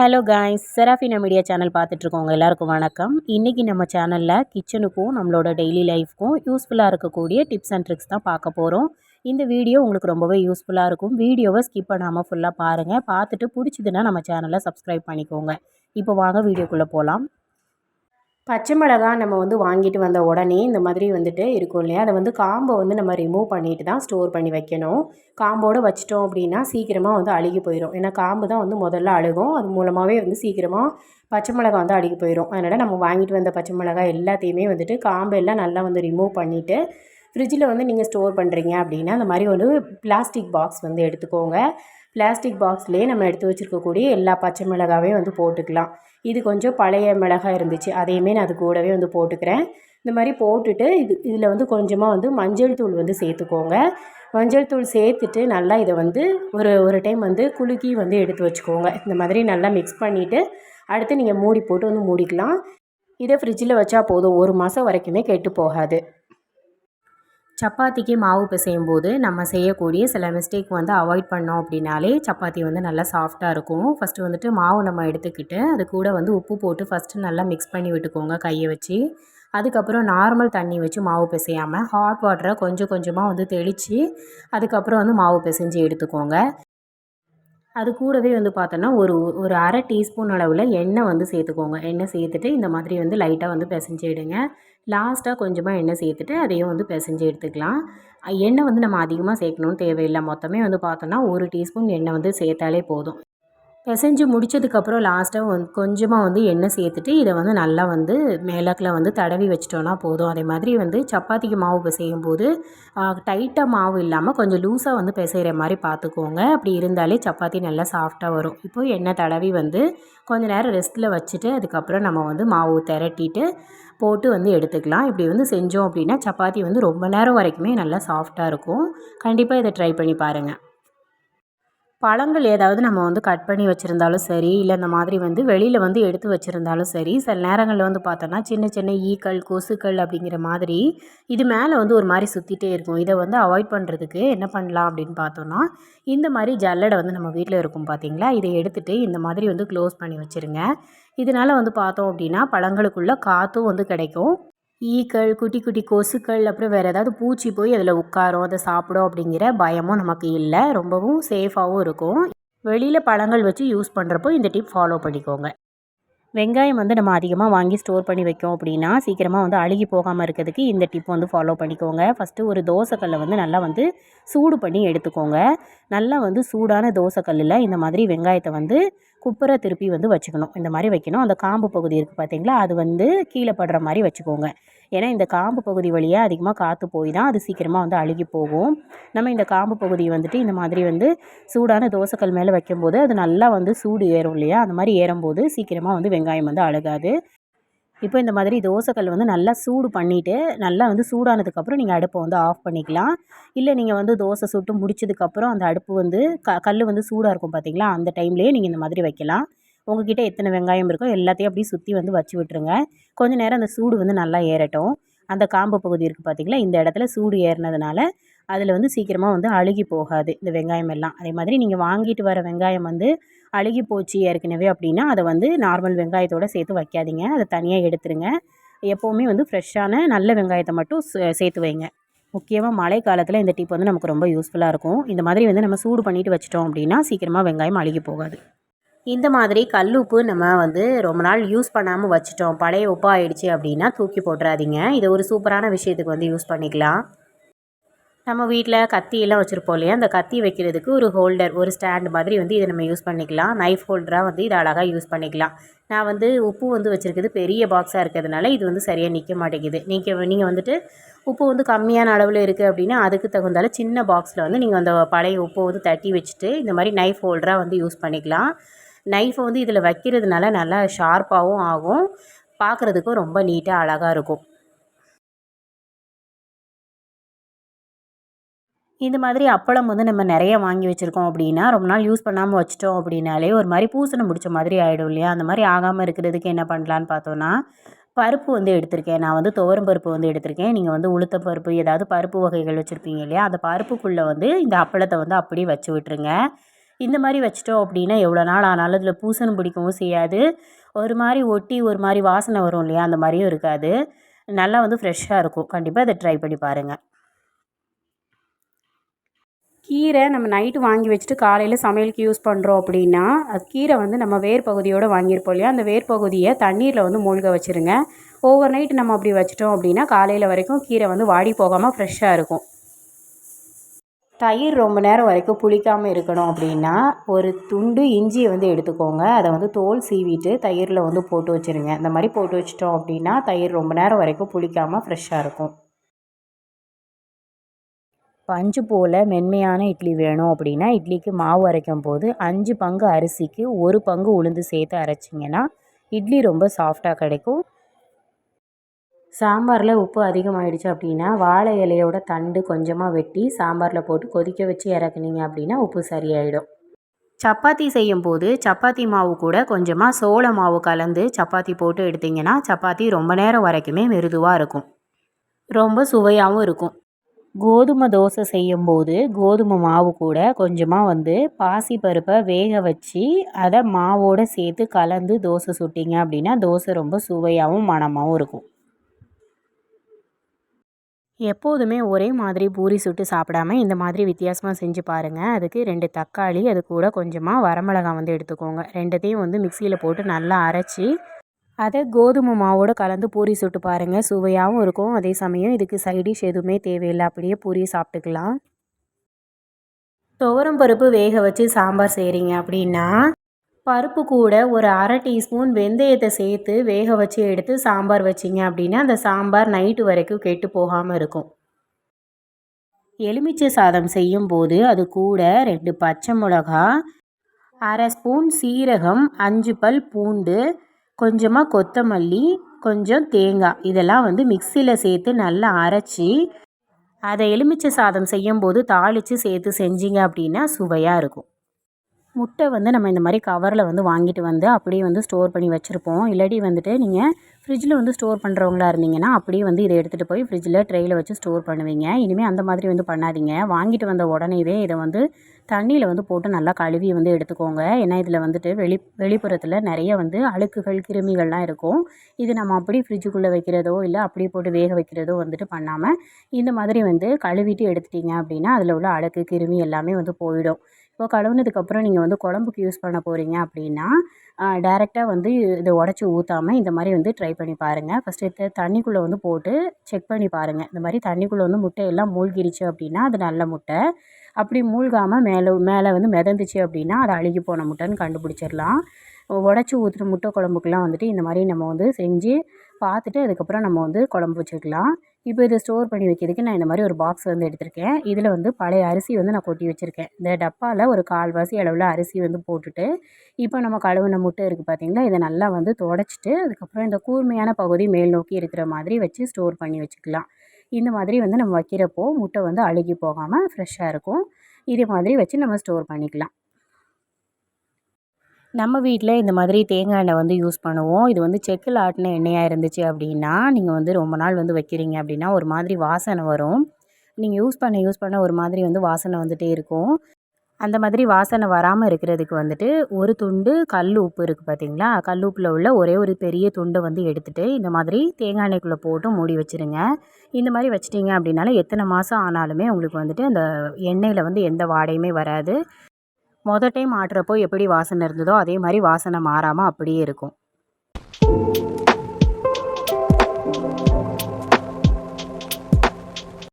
Hello guys Serafina media channel பார்த்துட்ருக்கோங்க எல்லாருக்கும் வணக்கம். இன்றைக்கி நம்ம சேனலில் கிச்சனுக்கும் நம்மளோட டெய்லி லைஃப்க்கும் யூஸ்ஃபுல்லாக இருக்கக்கூடிய டிப்ஸ் அண்ட் ட்ரிக்ஸ் தான் பார்க்க போகிறோம் இந்த வீடியோ உங்களுக்கு ரொம்பவே யூஸ்ஃபுல்லாக இருக்கும். வீடியோவை ஸ்கிப் பண்ணாமல் ஃபுல்லாக பாருங்கள் பார்த்துட்டு பிடிச்சதுன்னா நம்ம சேனலை சப்ஸ்கிரைப் பண்ணிக்கோங்க. இப்போ வாங்க வீடியோக்குள்ளே போகலாம் பச்சை மிளகா நம்ம வந்து வாங்கிட்டு வந்த உடனே இந்த மாதிரி வந்துட்டு இருக்கும் இல்லையா? அதை வந்து காம்பை வந்து நம்ம ரிமூவ் பண்ணிட்டு தான் ஸ்டோர் பண்ணி வைக்கணும். காம்போடு வச்சிட்டோம் அப்படின்னா சீக்கிரமாக வந்து அழுகி போயிடும் ஏன்னா காம்பு தான் வந்து முதல்ல அழுகும். அது மூலமாகவே வந்து சீக்கிரமாக பச்சை மிளகா வந்து அழுகி போயிடும் அதனால் நம்ம வாங்கிட்டு வந்த பச்சை மிளகா எல்லாத்தையுமே வந்துட்டு காம்பு எல்லாம் நல்லா வந்து ரிமூவ் பண்ணிவிட்டு ஃப்ரிட்ஜில் வந்து நீங்கள் ஸ்டோர் பண்ணுறீங்க அப்படின்னா அந்த மாதிரி ஒரு பிளாஸ்டிக் பாக்ஸ் வந்து எடுத்துக்கோங்க. பிளாஸ்டிக் பாக்ஸ்லேயே நம்ம எடுத்து வச்சுருக்கக்கூடிய எல்லா பச்சை மிளகாவையும் வந்து போட்டுக்கலாம். இது கொஞ்சம் பழைய மிளகாய் இருந்துச்சு. அதையுமே நான் அது கூடவே வந்து போட்டுக்கிறேன். இந்த மாதிரி போட்டுட்டு இது இதில் வந்து கொஞ்சமாக வந்து மஞ்சள் தூள் வந்து சேர்த்துக்கோங்க. மஞ்சள் தூள் சேர்த்துட்டு நல்லா இதை வந்து ஒரு ஒரு டைம் வந்து குலுக்கி வந்து எடுத்து வச்சுக்கோங்க. இந்த மாதிரி நல்லா மிக்ஸ் பண்ணிவிட்டு அடுத்து நீங்கள் மூடி போட்டு வந்து மூடிக்கலாம். இதை ஃப்ரிட்ஜில் வச்சா போதும். ஒரு மாதம் வரைக்குமே கெட்டு போகாது. சப்பாத்திக்கு மாவு பிசையும் போது நம்ம செய்யக்கூடிய சில மிஸ்டேக் வந்து அவாய்ட் பண்ணோம் அப்படின்னாலே சப்பாத்தி வந்து நல்லா சாஃப்டாக இருக்கும். ஃபஸ்ட்டு வந்துட்டு மாவு நம்ம எடுத்துக்கிட்டு அது கூட வந்து உப்பு போட்டு ஃபஸ்ட்டு நல்லா மிக்ஸ் பண்ணி விட்டுக்கோங்க கையை வச்சு. அதுக்கப்புறம் நார்மல் தண்ணி வச்சு மாவு பிசையாமல் ஹாட் வாட்டரை கொஞ்சம் கொஞ்சமாக வந்து தெளித்து அதுக்கப்புறம் வந்து மாவு பிசைஞ்சு எடுத்துக்கோங்க. அது கூடவே வந்து பார்த்தோன்னா ஒரு ஒரு அரை டீஸ்பூன் அளவில் எண்ணெய் வந்து சேர்த்துக்கோங்க. எண்ணெய் சேர்த்துட்டு இந்த மாதிரி வந்து லைட்டாக வந்து பிசைஞ்சு எடுங்க. லாஸ்ட்டாக கொஞ்சமாக எண்ணெய் சேர்த்துட்டு அதையும் வந்து பிசைஞ்சு எடுத்துக்கலாம். எண்ணெய் வந்து நம்ம அதிகமாக சேர்க்கணும்னு தேவையில்லை. மொத்தமே வந்து பார்த்தோன்னா ஒரு டீஸ்பூன் எண்ணெய் வந்து சேர்த்தாலே போதும். பிசைஞ்சு முடித்ததுக்கப்புறம் லாஸ்ட்டாக வந்து கொஞ்சமாக வந்து எண்ணெய் சேர்த்துட்டு இதை வந்து நல்லா வந்து மேலக்கில் வந்து தடவி வச்சிட்டோன்னா போதும். அதே மாதிரி வந்து சப்பாத்திக்கு மாவு பிசையும் போது டைட்டாக மாவு இல்லாமல் கொஞ்சம் லூஸாக வந்து பிசைகிற மாதிரி பார்த்துக்கோங்க. அப்படி இருந்தாலே சப்பாத்தி நல்லா சாஃப்டாக வரும். இப்போ எண்ணெய் தடவி வந்து கொஞ்சம் நேரம் ரெஸ்ட்டில் வச்சுட்டு அதுக்கப்புறம் நம்ம வந்து மாவு திரட்டிட்டு போட்டு வந்து எடுத்துக்கலாம். இப்படி வந்து செஞ்சோம் அப்படின்னா சப்பாத்தி வந்து ரொம்ப நேரம் வரைக்குமே நல்லா சாஃப்டாக இருக்கும். கண்டிப்பாக இதை ட்ரை பண்ணி பாருங்கள் பழங்கள் ஏதாவது நம்ம வந்து கட் பண்ணி வச்சுருந்தாலும் சரி இல்லை இந்த மாதிரி வந்து வெளியில் வந்து எடுத்து வச்சுருந்தாலும் சரி சில நேரங்களில் வந்து பார்த்தோன்னா சின்ன சின்ன ஈக்கள் கொசுக்கள் அப்படிங்கிற மாதிரி இது மேலே வந்து ஒரு மாதிரி சுற்றிட்டே இருக்கும். இதை வந்து அவாய்ட் பண்ணுறதுக்கு என்ன பண்ணலாம் அப்படின்னு பார்த்தோன்னா இந்த மாதிரி ஜல்லடை வந்து நம்ம வீட்டில் இருக்கும் பார்த்தீங்களா? இதை எடுத்துகிட்டு இந்த மாதிரி வந்து க்ளோஸ் பண்ணி வச்சுருங்க. இதனால் வந்து பார்த்தோம் அப்படின்னா பழங்களுக்குள்ளே காற்றும் வந்து கிடைக்கும். ஈக்கள் குட்டி குட்டி கொசுக்கள் அப்புறம் வேறு ஏதாவது பூச்சி போய் அதில் உட்காரும். அதை சாப்பிடும் அப்படிங்கிற பயமும் நமக்கு இல்லை. ரொம்பவும் சேஃபாகவும் இருக்கும். வெளியில் பழங்கள் வச்சு யூஸ் பண்ணுறப்போ இந்த டிப் ஃபாலோ பண்ணிக்கோங்க. வெங்காயம் வந்து நம்ம அதிகமாக வாங்கி ஸ்டோர் பண்ணி வைக்கோம் அப்படின்னா சீக்கிரமாக வந்து அழுகி போகாமல் இருக்கிறதுக்கு இந்த டிப் வந்து ஃபாலோ பண்ணிக்கோங்க. ஃபஸ்ட்டு ஒரு தோசைக்கல்லை வந்து நல்லா வந்து சூடு பண்ணி எடுத்துக்கோங்க. நல்லா வந்து சூடான தோசைக்கல்லில் இந்த மாதிரி வெங்காயத்தை வந்து குப்பரை திருப்பி வந்து வச்சுக்கணும். இந்த மாதிரி வைக்கணும். அந்த காம்பு பகுதி இருக்குது பார்த்தீங்களா அது வந்து கீழே படுற மாதிரி வச்சுக்கோங்க. ஏன்னா இந்த காம்பு பகுதி வழியாக அதிகமாக காற்று போய் தான் அது சீக்கிரமாக வந்து அழுகி போகும். நம்ம இந்த காம்பு பகுதியை வந்துட்டு இந்த மாதிரி வந்து சூடான தோசைக்கல் மேலே வைக்கும்போது அது நல்லா வந்து சூடு ஏறும் இல்லையா? அந்த மாதிரி ஏறும்போது சீக்கிரமாக வந்து வெங்காயம் வந்து அழுகாது. இப்போ இந்த மாதிரி தோசைக்கல் வந்து நல்லா சூடு பண்ணிவிட்டு நல்லா வந்து சூடானதுக்கப்புறம் நீங்கள் அடுப்பை வந்து ஆஃப் பண்ணிக்கலாம். இல்லை நீங்கள் வந்து தோசை சுட்டு முடிச்சதுக்கப்புறம் அந்த அடுப்பு வந்து க கல் வந்து சூடாக இருக்கும் பார்த்தீங்களா அந்த டைம்லேயே நீங்கள் இந்த மாதிரி வைக்கலாம். உங்ககிட்ட எத்தனை வெங்காயம் இருக்கோ எல்லாத்தையும் அப்படியே சுற்றி வந்து வச்சு விட்டுருங்க. கொஞ்சம் நேரம் அந்த சூடு வந்து நல்லா ஏறட்டும். அந்த காம்பு பகுதி இருக்குது பார்த்திங்களா இந்த இடத்துல சூடு ஏறினதுனால அதில் வந்து சீக்கிரமாக வந்து அழுகி போகாது இந்த வெங்காயம் எல்லாம். அதே மாதிரி நீங்கள் வாங்கிட்டு வர வெங்காயம் வந்து அழுகி போச்சு ஏற்கனவே அப்படின்னா அதை வந்து நார்மல் வெங்காயத்தோடு சேர்த்து வைக்காதீங்க. அதை தனியாக எடுத்துருங்க. எப்போவுமே வந்து ஃப்ரெஷ்ஷான நல்ல வெங்காயத்தை மட்டும் சேர்த்து வைங்க. முக்கியமாக மழை காலத்தில் இந்த டிப் வந்து நமக்கு ரொம்ப யூஸ்ஃபுல்லாக இருக்கும். இந்த மாதிரி வந்து நம்ம சூடு பண்ணிவிட்டு வச்சிட்டோம் அப்படின்னா சீக்கிரமாக வெங்காயம் அழுகி போகாது. இந்த மாதிரி கல் உப்பு நம்ம வந்து ரொம்ப நாள் யூஸ் பண்ணாமல் வச்சுட்டோம். பழைய உப்பு ஆயிடுச்சு அப்படின்னா தூக்கி போட்டுறாதீங்க. இது ஒரு சூப்பரான விஷயத்துக்கு வந்து யூஸ் பண்ணிக்கலாம். நம்ம வீட்டில் கத்தியெல்லாம் வச்சுருப்போம் இல்லையா? அந்த கத்தி வைக்கிறதுக்கு ஒரு ஹோல்டர் ஒரு ஸ்டாண்ட் மாதிரி வந்து இதை நம்ம யூஸ் பண்ணிக்கலாம். நைஃப் ஹோல்டராக வந்து இதை அழகாக யூஸ் பண்ணிக்கலாம். நான் வந்து உப்பு வந்து வச்சுருக்குது பெரிய பாக்ஸாக இருக்கிறதுனால இது வந்து சரியாக நிற்க மாட்டேங்குது. நீங்கள் நீங்கள் வந்துட்டு உப்பு வந்து கம்மியான அளவில் இருக்குது அப்படின்னா அதுக்கு தகுந்தால சின்ன பாக்ஸில் வந்து நீங்கள் அந்த பழைய உப்பை வந்து தட்டி வச்சுட்டு இந்த மாதிரி நைஃப் ஹோல்டராக வந்து யூஸ் பண்ணிக்கலாம். நைஃபை வந்து இதில் வைக்கிறதுனால நல்லா ஷார்ப்பாகவும் ஆகும். பார்க்குறதுக்கும் ரொம்ப நீட்டாக அழகாக இருக்கும். இந்த மாதிரி அப்பளம் வந்து நம்ம நிறைய வாங்கி வச்சுருக்கோம் அப்படின்னா ரொம்ப நாள் யூஸ் பண்ணாமல் வச்சிட்டோம் அப்படின்னாலே ஒரு மாதிரி பூசணம் முடிச்ச மாதிரி ஆகிடும் இல்லையா? அந்த மாதிரி ஆகாமல் இருக்கிறதுக்கு என்ன பண்ணலான்னு பார்த்தோன்னா பருப்பு வந்து எடுத்திருக்கேன். நான் வந்து துவரம் பருப்பு வந்து எடுத்திருக்கேன். நீங்கள் வந்து உளுத்த பருப்பு ஏதாவது பருப்பு வகைகள் வச்சுருப்பீங்க இல்லையா? அந்த பருப்புக்குள்ளே வந்து இந்த அப்பளத்தை வந்து அப்படியே வச்சு விட்டுருங்க. இந்த மாதிரி வச்சிட்டோம் அப்படின்னா எவ்வளோ நாள் ஆனாலும் அதில் பூசணம் பிடிக்கவும் செய்யாது. ஒரு மாதிரி ஒட்டி ஒரு மாதிரி வாசனை வரும் இல்லையா? அந்த மாதிரியும் இருக்காது. நல்லா வந்து ஃப்ரெஷ்ஷாக இருக்கும். கண்டிப்பாக அதை ட்ரை பண்ணி பாருங்கள் கீரை நம்ம நைட்டு வாங்கி வச்சுட்டு காலையில் சமையலுக்கு யூஸ் பண்ணுறோம் அப்படின்னா கீரை வந்து நம்ம வேர் பகுதியோடு வாங்கியிருப்போம் இல்லையா? அந்த வேர் பகுதியை தண்ணீரில் வந்து மூழ்க வச்சுருங்க. ஓவர் நைட் நம்ம அப்படி வச்சிட்டோம் அப்படின்னா காலையில் வரைக்கும் கீரை வந்து வாடி போகாமல் ஃப்ரெஷ்ஷாக இருக்கும். தயிர் ரொம்ப நேரம் வரைக்கும் புளிக்காமல் இருக்கணும் அப்படின்னா ஒரு துண்டு இஞ்சியை வந்து எடுத்துக்கோங்க. அதை வந்து தோல் சீவிட்டு தயிரில் வந்து போட்டு வச்சுருங்க. இந்த மாதிரி போட்டு வச்சிட்டோம் அப்படின்னா தயிர் ரொம்ப நேரம் வரைக்கும் புளிக்காமல் ஃப்ரெஷ்ஷாக இருக்கும். பஞ்சு போல் மென்மையான இட்லி வேணும் அப்படின்னா இட்லிக்கு மாவு அரைக்கும் போது அஞ்சு பங்கு அரிசிக்கு ஒரு பங்கு உளுந்து சேர்த்து அரைச்சிங்கன்னா இட்லி ரொம்ப சாஃப்டாக கிடைக்கும். சாம்பாரில் உப்பு அதிகமாகிடுச்சு அப்படின்னா வாழை இலையோட தண்டு கொஞ்சமாக வெட்டி சாம்பாரில் போட்டு கொதிக்க வச்சு இறக்குனீங்க அப்படின்னா உப்பு சரியாயிடும். சப்பாத்தி செய்யும் போது சப்பாத்தி மாவு கூட கொஞ்சமாக சோள மாவு கலந்து சப்பாத்தி போட்டு எடுத்திங்கன்னா சப்பாத்தி ரொம்ப நேரம் வரைக்குமே மிருதுவாக இருக்கும். ரொம்ப சுவையாகவும் இருக்கும். கோதுமை தோசை செய்யும்போது கோதுமை மாவு கூட கொஞ்சமாக வந்து பாசி பருப்பை வேக வச்சு அதை மாவோடு சேர்த்து கலந்து தோசை சுட்டிங்க அப்படின்னா தோசை ரொம்ப சுவையாகவும் மணமாகவும் இருக்கும். எப்போதுமே ஒரே மாதிரி பூரி சுட்டு சாப்பிடாம இந்த மாதிரி வித்தியாசமாக செஞ்சு பாருங்கள் அதுக்கு ரெண்டு தக்காளி அது கூட கொஞ்சமாக வரமிளகாய் வந்து எடுத்துக்கோங்க. ரெண்டுத்தையும் வந்து மிக்சியில் போட்டு நல்லா அரைச்சி அதை கோதுமை மாவோடு கலந்து பூரி சுட்டு பாருங்கள் சுவையாகவும் இருக்கும். அதே சமயம் இதுக்கு சைடிஷ் எதுவுமே தேவையில்லை. அப்படியே பூரி சாப்பிட்டுக்கலாம். துவரம் பருப்பு வேக வச்சு சாம்பார் செய்கிறீங்க அப்படின்னா பருப்பு கூட ஒரு அரை டீஸ்பூன் வெந்தயத்தை சேர்த்து வேக வச்சு எடுத்து சாம்பார் வச்சிங்க அப்படின்னா அந்த சாம்பார் நைட்டு வரைக்கும் கெட்டு போகாமல் இருக்கும். எலுமிச்சை சாதம் செய்யும்போது அது கூட ரெண்டு பச்சை மிளகா அரை ஸ்பூன் சீரகம் அஞ்சு பல் பூண்டு கொஞ்சமாக கொத்தமல்லி கொஞ்சம் தேங்காய் இதெல்லாம் வந்து மிக்சியில் சேர்த்து நல்லா அரைச்சி அதை எலுமிச்சை சாதம் செய்யும்போது தாளித்து சேர்த்து செஞ்சீங்க அப்படின்னா சுவையாக இருக்கும். முட்டை வந்து நம்ம இந்த மாதிரி கவரில் வந்து வாங்கிட்டு வந்து அப்படியே வந்து ஸ்டோர் பண்ணி வச்சுருப்போம். இல்லாட்டி வந்துட்டு நீங்கள் ஃப்ரிட்ஜில் வந்து ஸ்டோர் பண்ணுறவங்களா இருந்தீங்கன்னா அப்படியே வந்து இதை எடுத்துகிட்டு போய் ஃப்ரிட்ஜில் ட்ரெயில் வச்சு ஸ்டோர் பண்ணுவீங்க. இனிமேல் அந்த மாதிரி வந்து பண்ணாதீங்க. வாங்கிட்டு வந்த உடனேவே இதை வந்து தண்ணியில் வந்து போட்டு நல்லா கழுவி வந்து எடுத்துக்கோங்க. ஏன்னா இதில் வந்துட்டு வெளி வெளிப்புறத்தில் நிறைய வந்து அழுக்குகள் கிருமிகள்லாம் இருக்கும். இது நம்ம அப்படி ஃப்ரிட்ஜுக்குள்ளே வைக்கிறதோ இல்லை அப்படியே போட்டு வேக வைக்கிறதோ வந்துட்டு பண்ணாமல் இந்த மாதிரி வந்து கழுவிட்டு எடுத்துட்டிங்க அப்படின்னா அதில் உள்ள அழுக்கு கிருமி எல்லாமே வந்து போயிடும். இப்போ கழுவுனதுக்கப்புறம் நீங்கள் வந்து குழம்புக்கு யூஸ் பண்ண போகிறீங்க அப்படின்னா டேரெக்டாக வந்து இதை உடச்சி ஊற்றாமல் இந்த மாதிரி வந்து ட்ரை பண்ணி பாருங்கள் ஃபஸ்ட்டு தண்ணிக்குள்ளே வந்து போட்டு செக் பண்ணி பாருங்கள் இந்த மாதிரி தண்ணிக்குள்ளே வந்து முட்டையெல்லாம் மூழ்கிடுச்சு அப்படின்னா அது நல்ல முட்டை. அப்படி மூழ்காமல் மேலே மேலே வந்து மிதந்துச்சு அப்படின்னா அது அழுகி போன முட்டைன்னு கண்டுபிடிச்சிடலாம். உடச்சி ஊற்றுற முட்டை குழம்புக்கெலாம் வந்துட்டு இந்த மாதிரி நம்ம வந்து செஞ்சு பார்த்துட்டு அதுக்கப்புறம் நம்ம வந்து குழம்பு வச்சுக்கலாம். இப்போ இதை ஸ்டோர் பண்ணி வைக்கிறதுக்கு நான் இந்த மாதிரி ஒரு பாக்ஸ் வந்து எடுத்திருக்கேன். இதில் வந்து பழைய அரிசி வந்து நான் கொட்டி வச்சுருக்கேன். இந்த டப்பாவில் ஒரு கால்வாசி அளவில் அரிசி வந்து போட்டுட்டு இப்போ நம்ம கழுவுன முட்டை இருக்குது பார்த்திங்களா இதை நல்லா வந்து தொடச்சிட்டு அதுக்கப்புறம் இந்த கூர்மையான பகுதி மேல் நோக்கி இருக்கிற மாதிரி வச்சு ஸ்டோர் பண்ணி வச்சுக்கலாம். இந்த மாதிரி வந்து நம்ம வைக்கிறப்போ முட்டை வந்து அழுகி போகாமல் ஃப்ரெஷ்ஷாக இருக்கும். இதே மாதிரி வச்சு நம்ம ஸ்டோர் பண்ணிக்கலாம். நம்ம வீட்டில் இந்த மாதிரி தேங்காய் எண்ணெய் வந்து யூஸ் பண்ணுவோம். இது வந்து செக்கில் ஆட்டின எண்ணெயாக இருந்துச்சு அப்படின்னா நீங்கள் வந்து ரொம்ப நாள் வந்து வைக்கிறீங்க அப்படின்னா ஒரு மாதிரி வாசனை வரும். நீங்கள் யூஸ் பண்ண யூஸ் பண்ண ஒரு மாதிரி வந்து வாசனை வந்துகிட்டே இருக்கும். அந்த மாதிரி வாசனை வராமல் இருக்கிறதுக்கு வந்துட்டு ஒரு துண்டு கல் உப்பு இருக்குது பார்த்தீங்களா கல் உப்பில் உள்ள ஒரே ஒரு பெரிய துண்டை வந்து எடுத்துகிட்டு இந்த மாதிரி தேங்காய் எண்ணெய்க்குள்ளே போட்டு மூடி வச்சுருங்க. இந்த மாதிரி வச்சிட்டிங்க அப்படின்னால எத்தனை மாதம் ஆனாலுமே உங்களுக்கு வந்துட்டு அந்த எண்ணெயில் வந்து எந்த வாடையுமே வராது. மொதல் டைம் ஆட்டுறப்போ எப்படி வாசனை இருந்ததோ அதே மாதிரி வாசனை மாறாமல் அப்படியே இருக்கும்.